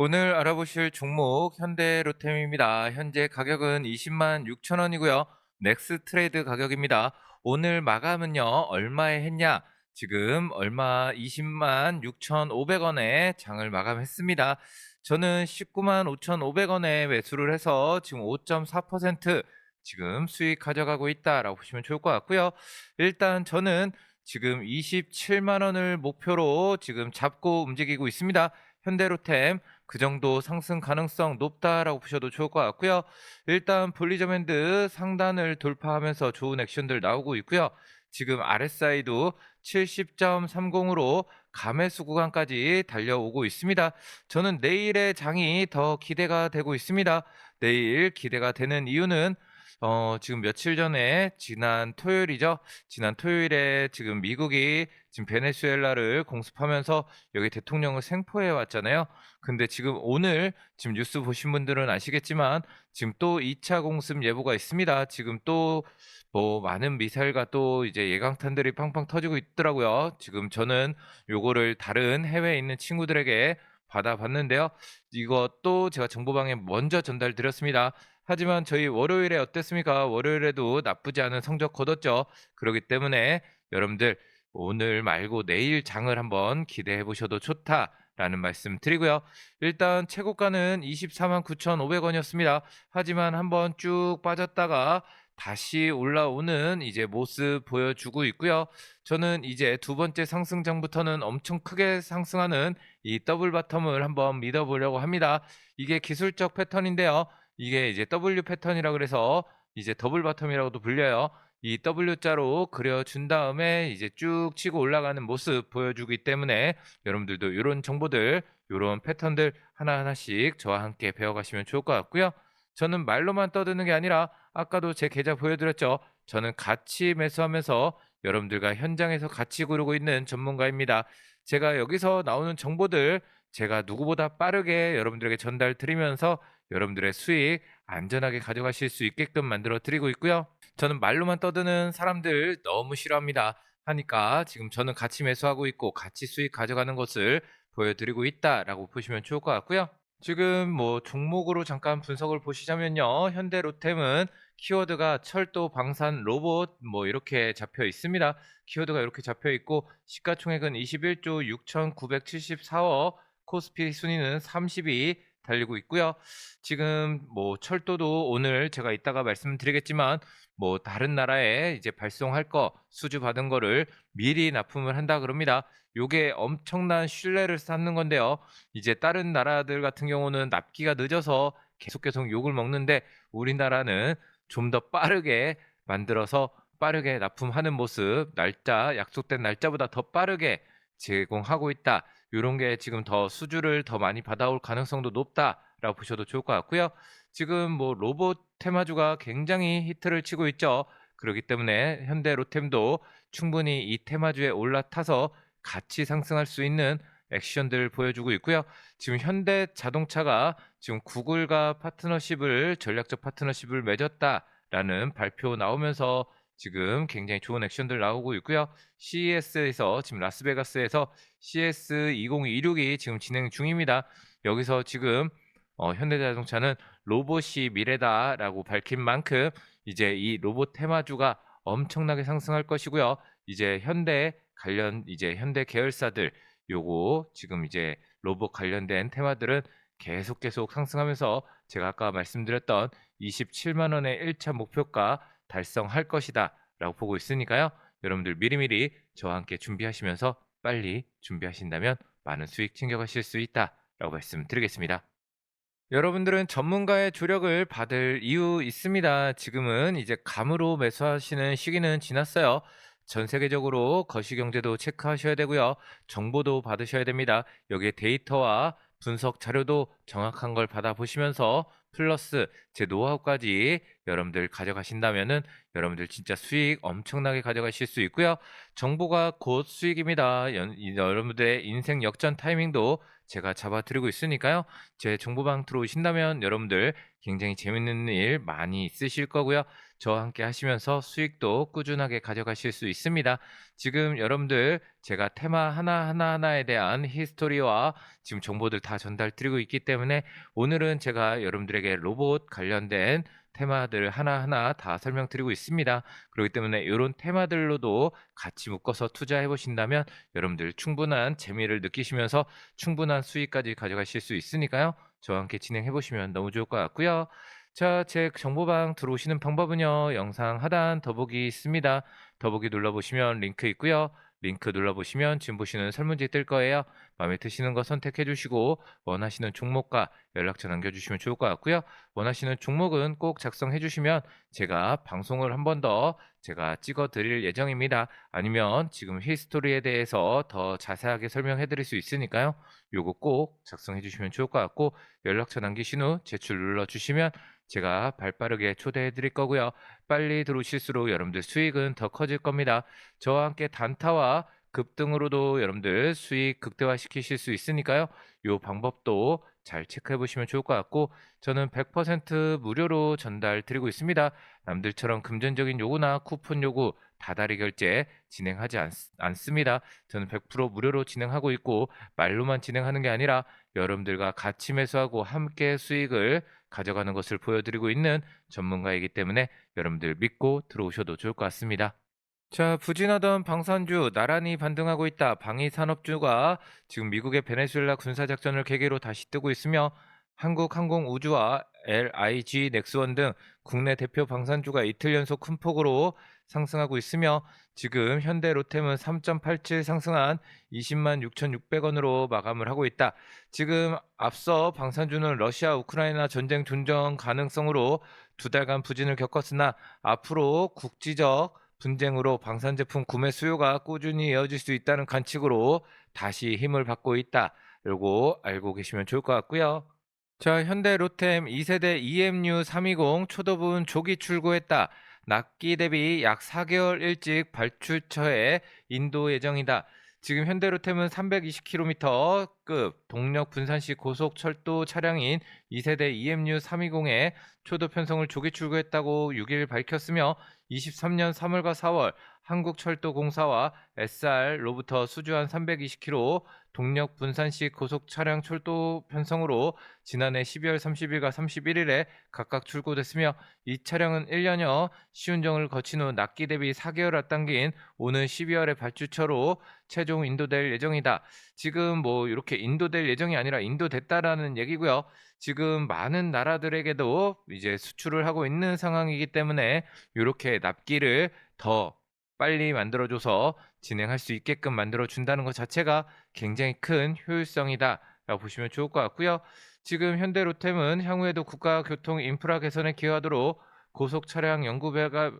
오늘 알아보실 종목 현대로템입니다. 현재 가격은 20만 6천 원이고요. 넥스 트레이드 가격입니다. 오늘 마감은요, 얼마에 했냐? 지금 얼마 20만 6,500원에 장을 마감했습니다. 저는 19만 5,500원에 매수를 해서 지금 5.4% 지금 수익 가져가고 있다라고 보시면 좋을 것 같고요. 일단 저는 지금 27만 원을 목표로 지금 잡고 움직이고 있습니다. 현대로템 그 정도 상승 가능성 높다라고 보셔도 좋을 것 같고요. 일단 볼리저밴드 상단을 돌파하면서 좋은 액션들 나오고 있고요. 지금 RSI도 70.30으로 감매수 구간까지 달려오고 있습니다. 저는 내일의 장이 더 기대가 되고 있습니다. 내일 기대가 되는 이유는 어, 지금 며칠 전에 지난 토요일이죠. 지난 토요일에 지금 미국이 지금 베네수엘라를 공습하면서 여기 대통령을 생포해 왔잖아요. 근데 지금 오늘 지금 뉴스 보신 분들은 아시겠지만 지금 또 2차 공습 예보가 있습니다. 지금 또 뭐 많은 미사일과 또 이제 예강탄들이 팡팡 터지고 있더라고요. 지금 저는 요거를 다른 해외에 있는 친구들에게 받아봤는데요. 이것도 제가 정보방에 먼저 전달드렸습니다. 하지만 저희 월요일에 어땠습니까? 월요일에도 나쁘지 않은 성적 거뒀죠. 그렇기 때문에 여러분들 오늘 말고 내일 장을 한번 기대해 보셔도 좋다라는 말씀 드리고요. 일단 최고가는 24만 9,500원이었습니다. 하지만 한번 쭉 빠졌다가 다시 올라오는 이제 모습 보여주고 있고요. 저는 이제 두 번째 상승장부터는 엄청 크게 상승하는 이 더블 바텀을 한번 믿어보려고 합니다. 이게 기술적 패턴인데요. 이게 이제 W 패턴이라 그래서 이제 더블 바텀이라고도 불려요. 이 W자로 그려준 다음에 이제 쭉 치고 올라가는 모습 보여주기 때문에 여러분들도 이런 정보들, 이런 패턴들 하나하나씩 저와 함께 배워가시면 좋을 것 같고요. 저는 말로만 떠드는 게 아니라 아까도 제 계좌 보여드렸죠. 저는 같이 매수하면서 여러분들과 현장에서 같이 구르고 있는 전문가입니다. 제가 여기서 나오는 정보들 제가 누구보다 빠르게 여러분들에게 전달 드리면서 여러분들의 수익 안전하게 가져가실 수 있게끔 만들어 드리고 있고요. 저는 말로만 떠드는 사람들 너무 싫어합니다. 하니까 지금 저는 같이 매수하고 있고 같이 수익 가져가는 것을 보여드리고 있다라고 보시면 좋을 것 같고요. 지금 뭐 종목으로 잠깐 분석을 보시자면요. 현대 로템은 키워드가 철도, 방산, 로봇 뭐 이렇게 잡혀 있습니다. 키워드가 이렇게 잡혀 있고 시가총액은 21조 6,974억, 코스피 순위는 30위 달리고 있고요. 지금 뭐 철도도 오늘 제가 이따가 말씀드리겠지만 뭐 다른 나라에 이제 발송할 거 수주 받은 거를 미리 납품을 한다 그럽니다. 요게 엄청난 신뢰를 쌓는 건데요. 이제 다른 나라들 같은 경우는 납기가 늦어서 계속 계속 욕을 먹는데 우리나라는 좀 더 빠르게 만들어서 빠르게 납품하는 모습, 날짜 약속된 날짜보다 더 빠르게 제공하고 있다. 이런 게 지금 더 수주를 더 많이 받아올 가능성도 높다라고 보셔도 좋을 것 같고요. 지금 뭐 로봇 테마주가 굉장히 히트를 치고 있죠. 그렇기 때문에 현대 로템도 충분히 이 테마주에 올라타서 같이 상승할 수 있는 액션들을 보여주고 있고요. 지금 현대 자동차가 지금 구글과 파트너십을 전략적 파트너십을 맺었다라는 발표 나오면서 지금 굉장히 좋은 액션들 나오고 있고요. CES에서 지금 라스베가스에서 CS 2026이 지금 진행 중입니다. 여기서 지금 어, 현대자동차는 로봇이 미래다라고 밝힌 만큼 이제 이 로봇 테마주가 엄청나게 상승할 것이고요. 이제 현대 관련 이제 현대 계열사들 요거 지금 이제 로봇 관련된 테마들은 계속 계속 상승하면서 제가 아까 말씀드렸던 27만 원의 1차 목표가 달성할 것이다 라고 보고 있으니까요. 여러분들 미리미리 저와 함께 준비하시면서 빨리 준비하신다면 많은 수익 챙겨가실 수 있다 라고 말씀드리겠습니다. 여러분들은 전문가의 조력을 받을 이유 있습니다. 지금은 이제 감으로 매수하시는 시기는 지났어요. 전 세계적으로 거시경제도 체크하셔야 되고요. 정보도 받으셔야 됩니다. 여기에 데이터와 분석 자료도 정확한 걸 받아보시면서 플러스 제 노하우까지 여러분들 가져가신다면은 여러분들 진짜 수익 엄청나게 가져가실 수 있고요. 정보가 곧 수익입니다. 여러분들의 인생 역전 타이밍도 제가 잡아드리고 있으니까요. 제 정보방 들어오신다면 여러분들 굉장히 재밌는 일 많이 있으실 거고요. 저와 함께 하시면서 수익도 꾸준하게 가져가실 수 있습니다. 지금 여러분들 제가 테마 하나하나하나에 대한 히스토리와 지금 정보들 다 전달 드리고 있기 때문에 오늘은 제가 여러분들에게 로봇 관련된 테마들 하나하나 다 설명드리고 있습니다. 그렇기 때문에 이런 테마들로도 같이 묶어서 투자해 보신다면 여러분들 충분한 재미를 느끼시면서 충분한 수익까지 가져가실 수 있으니까요. 저와 함께 진행해 보시면 너무 좋을 것 같고요. 자, 제 정보방 들어오시는 방법은요. 영상 하단 더보기 있습니다. 더보기 눌러보시면 링크 있고요. 링크 눌러보시면 지금 보시는 설문지 뜰 거예요. 마음에 드시는 거 선택해 주시고 원하시는 종목과 연락처 남겨주시면 좋을 것 같고요. 원하시는 종목은 꼭 작성해 주시면 제가 방송을 한 번 더 제가 찍어 드릴 예정입니다. 아니면 지금 히스토리에 대해서 더 자세하게 설명해 드릴 수 있으니까요. 요거 꼭 작성해 주시면 좋을 것 같고 연락처 남기신 후 제출 눌러 주시면 제가 발 빠르게 초대해 드릴 거고요. 빨리 들어오실수록 여러분들 수익은 더 커질 겁니다. 저와 함께 단타와 급등으로도 여러분들 수익 극대화 시키실 수 있으니까요. 요 방법도 잘 체크해 보시면 좋을 것 같고 저는 100% 무료로 전달 드리고 있습니다. 남들처럼 금전적인 요구나 쿠폰 요구, 다달이 결제 진행하지 않, 않습니다. 저는 100% 무료로 진행하고 있고 말로만 진행하는 게 아니라 여러분들과 같이 매수하고 함께 수익을 가져가는 것을 보여드리고 있는 전문가이기 때문에 여러분들 믿고 들어오셔도 좋을 것 같습니다. 자, 부진하던 방산주 나란히 반등하고 있다. 방위 산업주가 지금 미국의 베네수엘라 군사 작전을 계기로 다시 뜨고 있으며 한국항공우주와 LIG 넥스원 등 국내 대표 방산주가 이틀 연속 큰 폭으로 상승하고 있으며 지금 현대 로템은 3.87 상승한 20만 6,600원으로 마감을 하고 있다. 지금 앞서 방산주는 러시아 우크라이나 전쟁 존정 가능성으로 두 달간 부진을 겪었으나 앞으로 국지적 분쟁으로 방산 제품 구매 수요가 꾸준히 이어질 수 있다는 관측으로 다시 힘을 받고 있다. 요거 알고 계시면 좋을 것 같고요. 자, 현대 로템 2세대 EMU 320 초도분 조기 출고했다. 납기 대비 약 4개월 일찍 발출처에 인도 예정이다. 지금 현대로템은 320km급 동력 분산식 고속철도 차량인 2세대 EMU 320의 초도 편성을 조기 출고했다고 6일 밝혔으며 23년 3월과 4월 한국철도공사와 SR로부터 수주한 320km 동력 분산식 고속 차량 철도 편성으로 지난해 12월 30일과 31일에 각각 출고됐으며 이 차량은 1년여 시운정을 거친 후 납기 대비 4개월 앞당긴 오는 12월에 발주처로 최종 인도될 예정이다. 지금 뭐 이렇게 인도될 예정이 아니라 인도됐다라는 얘기고요. 지금 많은 나라들에게도 이제 수출을 하고 있는 상황이기 때문에 이렇게 납기를 더 빨리 만들어줘서 진행할 수 있게끔 만들어준다는 것 자체가 굉장히 큰 효율성이다. 라고 보시면 좋을 것 같고요. 지금 현대로템은 향후에도 국가 교통 인프라 개선에 기여하도록 고속 차량 연구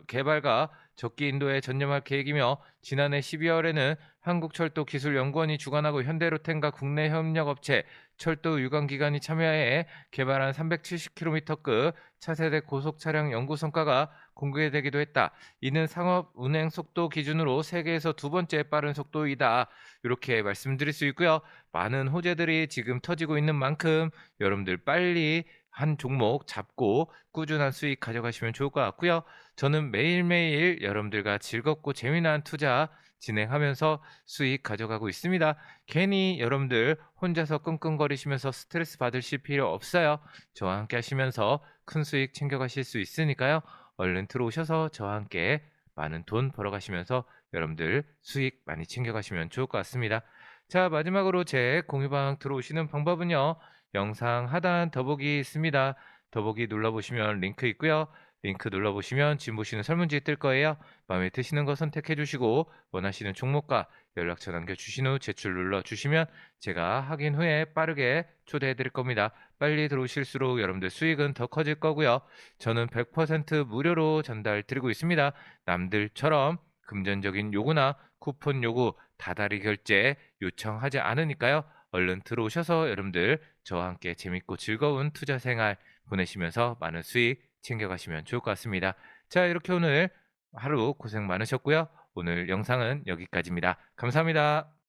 개발과 적기 인도에 전념할 계획이며 지난해 12월에는 한국철도기술연구원이 주관하고 현대로템과 국내 협력업체 철도 유관기관이 참여해 개발한 370km급 차세대 고속 차량 연구 성과가 공개되기도 했다. 이는 상업 운행 속도 기준으로 세계에서 두 번째 빠른 속도이다. 이렇게 말씀드릴 수 있고요. 많은 호재들이 지금 터지고 있는 만큼 여러분들 빨리 한 종목 잡고 꾸준한 수익 가져가시면 좋을 것 같고요. 저는 매일매일 여러분들과 즐겁고 재미난 투자 진행하면서 수익 가져가고 있습니다. 괜히 여러분들 혼자서 끙끙거리시면서 스트레스 받으실 필요 없어요. 저와 함께 하시면서 큰 수익 챙겨가실 수 있으니까요. 얼른 들어오셔서 저와 함께 많은 돈 벌어가시면서 여러분들 수익 많이 챙겨가시면 좋을 것 같습니다. 자, 마지막으로 제 공유방 들어오시는 방법은요. 영상 하단 더보기 있습니다. 더보기 눌러보시면 링크 있고요. 링크 눌러보시면 지금 보시는 설문지 뜰 거예요. 마음에 드시는 거 선택해 주시고 원하시는 종목과 연락처 남겨주신 후 제출 눌러주시면 제가 확인 후에 빠르게 초대해 드릴 겁니다. 빨리 들어오실수록 여러분들 수익은 더 커질 거고요. 저는 100% 무료로 전달 드리고 있습니다. 남들처럼 금전적인 요구나 쿠폰 요구, 다달이 결제 요청하지 않으니까요. 얼른 들어오셔서 여러분들 저와 함께 재밌고 즐거운 투자 생활 보내시면서 많은 수익 챙겨가시면 좋을 것 같습니다. 자, 이렇게 오늘 하루 고생 많으셨고요. 오늘 영상은 여기까지입니다. 감사합니다.